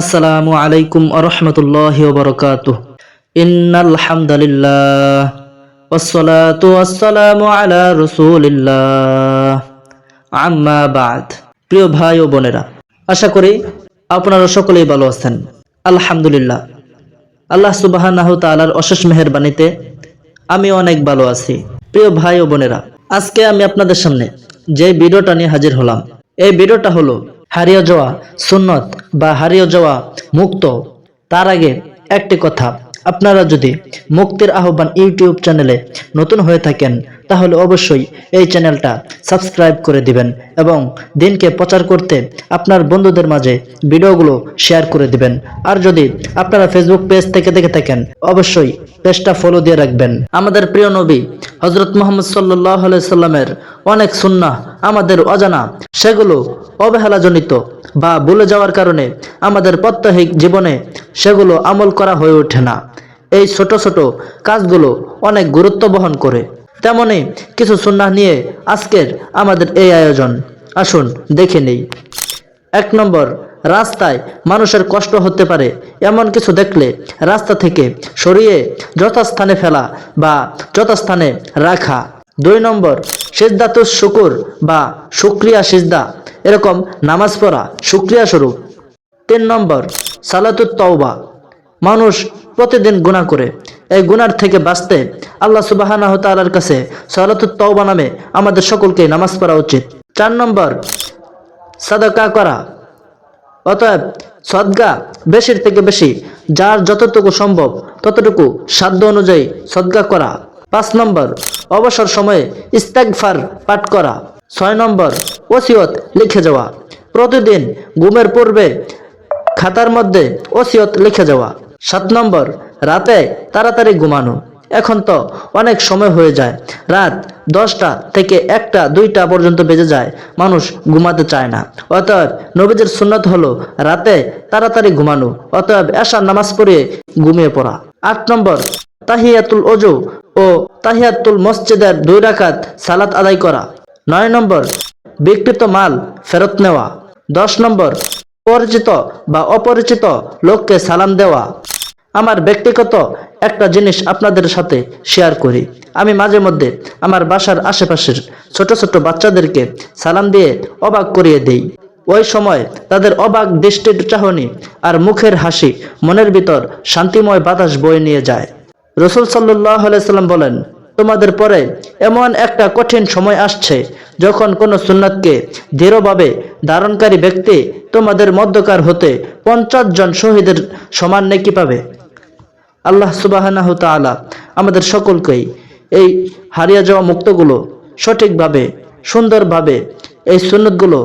আসসালামু আলাইকুম আরহামতুল্লাহ বরকাত প্রিয় ভাই ও বোনেরা, আশা করি আপনারা সকলেই ভালো আছেন। আলহামদুলিল্লাহ। আল্লাহ সুবাহানাহ অশেষ মেহরবানিতে আমি অনেক ভালো আছি। প্রিয় ভাই ও বোনেরা, আজকে আমি আপনাদের সামনে যে ভিডিওটা নিয়ে হাজির হলাম, এই ভিডিওটা হলো হারিয়ে যাওয়া সুন্নত বা হারিয়ে যাওয়া মুক্ত, তার আগে একটি কথা। আপনারা যদি মুক্তির আহ্বান ইউটিউব চ্যানেলে নতুন হয়ে থাকেন তাহলে অবশ্যই এই চ্যানেলটা সাবস্ক্রাইব করে দিবেন এবং দিনকে প্রচার করতে আপনার বন্ধুদের মাঝে ভিডিওগুলো শেয়ার করে দিবেন। আর যদি আপনারা ফেসবুক পেজ থেকে দেখে থাকেন, অবশ্যই পেজটা ফলো দিয়ে রাখবেন। আমাদের প্রিয় নবী হজরত মোহাম্মদ সাল্লাহ সাল্লামের অনেক সুন্নাহ আমাদের অজানা, সেগুলো অবহেলাজনিত বা ভুলে যাওয়ার কারণে আমাদের প্রত্যহিক জীবনে সেগুলো আমল করা হয়ে ওঠে না। এই ছোট ছোট কাজগুলো অনেক গুরুত্ব বহন করে। তেমনি কিছু সুন্নাহ নিয়ে আজকের আমাদের এই আয়োজন। আসুন, দেখে নেই। এক নম্বর, রাস্তায় মানুষের কষ্ট হতে পারে। এমন কিছু দেখলে রাস্তা থেকে সরিয়ে যথাস্থানে ফেলা বা যথাস্থানে রাখা। দুই নম্বর, সিজদাতুস শুকুর বা শুক্রিয়া সিজদা। এরকম নামাজ পড়া শুক্রিয়া স্বরূপ। তিন নম্বর, সালাতুত তওবা। মানুষ প্রতিদিন গুনাহ করে। এই গুনার থেকে বাঁচতে আল্লাহ সুবাহানাহ তাআলার কাছে সালাতুত তওবা নামে আমাদের সকলকে নামাজ পড়া উচিত। চার নম্বর, সাদাকা করা। অতএব সদগা বেশির থেকে বেশি, যার যতটুকু সম্ভব ততটুকু সাধ্য অনুযায়ী সদগা করা। পাঁচ নম্বর, অবসর সময়ে ইস্তাগফার পাঠ করা। ছয় নম্বর, ওসিয়ত লিখে যাওয়া। প্রতিদিন ঘুমের পূর্বে খাতার মধ্যে ওসিয়ত লিখে যাওয়া। সাত নম্বর রাতে তাড়াতাড়ি ঘুমানো। এখন তো অনেক সময় হয়ে যায়। রাত দশটা থেকে একটা, দুইটা পর্যন্ত বেজে যায়। মানুষ ঘুমাতে চায় না। অতএব নবীজের সুন্নত হলো রাতে তাড়াতাড়ি ঘুমানো। অতএব এশার নামাজ পড়িয়ে ঘুমিয়ে পড়া। আট নম্বর, তাহিয়াতুল অজু ও তাহিয়াতুল মসজিদের দুই রাকাত সালাত আদায় করা। নয় নম্বর বিকৃত মাল ফেরত নেওয়া। দশ নম্বর, পরিচিত বা অপরিচিত লোককে সালাম দেওয়া। আমার ব্যক্তিগত একটা জিনিস আপনাদের সাথে শেয়ার করি। আমি মাঝে মধ্যে আমার বাসার আশেপাশের ছোট ছোট বাচ্চাদেরকে সালাম দিয়ে অবাক করিয়ে দেই। ওই সময় তাদের অবাক দৃষ্টির চাহনি আর মুখের হাসি মনের ভিতর শান্তিময় বাতাস বয়ে নিয়ে যায়। রসুল সাল্লাহ সাল্লাম বলেন, তোমাদের পরে এমন একটা কঠিন সময় আসছে যখন কোনো সুন্নাতকে দৃঢ়ভাবে ধারণকারী ব্যক্তি তোমাদের মধ্যকার হতে পঞ্চাশ জন শহীদের সমান নেকি পাবে। আল্লাহ তাআলা আমাদের সকলকেই এই হারিয়ে যাওয়া মুক্তগুলো সঠিকভাবে, সুন্দরভাবে এই সুন্নতগুলো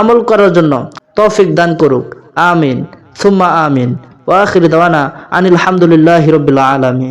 আমল করার জন্য তৌফিক দান করুক। আমিন। সুম্মা আমিন। ওয়াখির দাওয়ানা আনিল হামদুলিল্লাহ রবিল্লা আলমী